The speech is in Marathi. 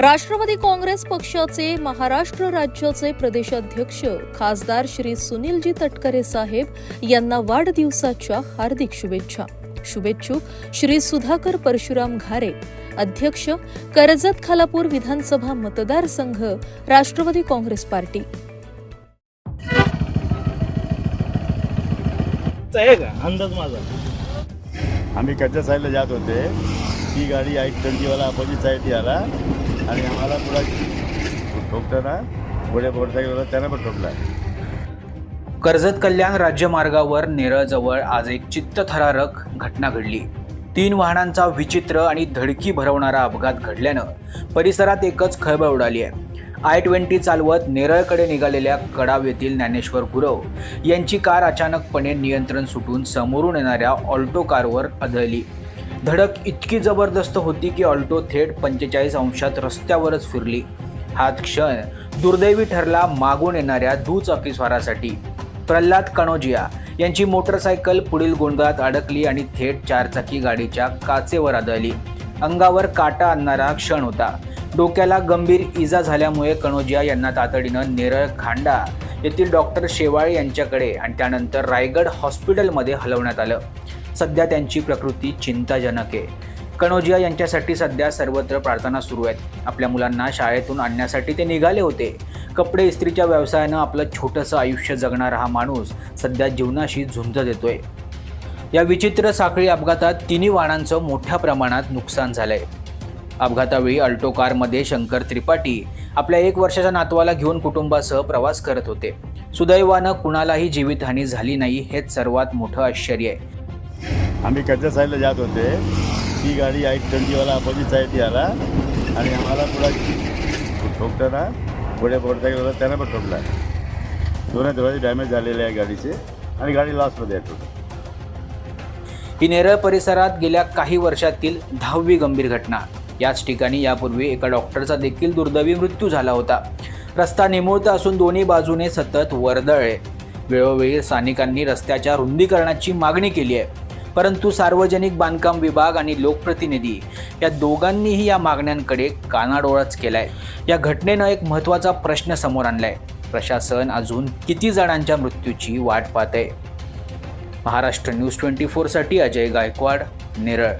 राष्ट्रवादी काँग्रेस पक्षाचे महाराष्ट्र राज्याचे प्रदेशाध्यक्ष खासदार श्री सुनीलजी तटकरे साहेब यांना वाढदिवसाच्या हार्दिक शुभेच्छा. शुभेच्छुक श्री सुधाकर परशुराम घारे अध्यक्ष कर्जत खालापूर विधानसभा मतदारसंघ राष्ट्रवादी काँग्रेस पार्टी. अंदाज माझा. आम्ही कच्च्या साईडला जात होते. ती गाडी आई ट्वेंटीवाला अपोजिट साईड आला. आणि आम्हाला पुढा ठोकताना पुढे मोटरसायकल त्यांना त्यानं पण ठोकला कर्जत कल्याण राज्यमार्गावर नेरळजवळ आज एक चित्तथरारक घटना घडली. तीन वाहनांचा विचित्र आणि धडकी भरवणारा अपघात घडल्यानं परिसरात एकच खळबळ उडाली आहे. आय ट्वेंटी चालवत नेरळकडे निघालेल्या कडाव येथील ज्ञानेश्वर गुरव यांची कार अचानकपणे नियंत्रण सुटून समोरून येणाऱ्या ऑल्टो कारवर आदळली. धडक इतकी जबरदस्त होती की ऑल्टो थेट पंचेचाळीस अंशात रस्त्यावरच फिरली. हा क्षण दुर्दैवी ठरला मागून येणाऱ्या दुचाकीस्वारासाठी प्रल्हाद कणोजिया यांची मोटरसायकल पुढील गोंधळात अडकली आणि थेट चारचाकी गाडीच्या काचेवर आदळली. अंगावर काटा आणणारा क्षण होता. डोक्याला गंभीर इजा झाल्यामुळे कणोजिया यांना तातडीनं नेरळ खांडा येथील डॉक्टर शेवाळे यांच्याकडे आणि त्यानंतर रायगड हॉस्पिटलमध्ये हलवण्यात आलं. सध्या त्यांची प्रकृती चिंताजनक आहे. कणोजिया यांच्यासाठी सध्या सर्वत्र प्रार्थना सुरू आहेत. आपल्या मुलांना शाळेतून आणण्यासाठी ते निघाले होते. कपडे इस्त्रीच्या व्यवसायानं आपलं छोटंसं आयुष्य जगणारा हा माणूस सध्या जीवनाशी झुंज देतोय. या विचित्र साखळी अपघातात तिन्ही वाहनांचं मोठ्या प्रमाणात नुकसान झालंय. अपघातावेळी अल्टो कारमध्ये शंकर त्रिपाठी आपल्या एक वर्षाच्या नातवाला घेऊन कुटुंबासह प्रवास करत होते. सुदैवानं कुणालाही जीवितहानी झाली नाही हेच सर्वात मोठं आश्चर्य आहे. आम्ही कच्च्या साईडला जात होते. ती गाडी आई ट्वेंटीवाला अपोजिट साईड आला आणि आम्हाला थोडा ठोकताना पुढे मोटरसायकल गेला त्यानं पण ठोकला. दोन्ही थोडे डॅमेज झालेले आहे गाडीचे. आणि गाडी लॉसमध्ये आहे टोटल ही नेरळ परिसरात गेल्या काही वर्षातील दहावी गंभीर घटना. याच ठिकाणी यापूर्वी एका डॉक्टरचा देखील दुर्दैवी मृत्यू झाला होता. रस्ता निमुळता असून दोन्ही बाजूने सतत वर्दळ आहे. वेळोवेळी स्थानिकांनी रस्त्याच्या रुंदीकरणाची मागणी केली आहे. परंतु सार्वजनिक बांधकाम विभाग आणि लोकप्रतिनिधी या दोघांनीही या मागण्यांकडे कानाडोळाच केलाय. या घटनेनं एक महत्त्वाचा प्रश्न समोर आणलाय. प्रशासन अजून किती जणांच्या मृत्यूची वाट पाहत आहे महाराष्ट्र न्यूज ट्वेंटी फोरसाठी अजय गायकवाड नेरळ.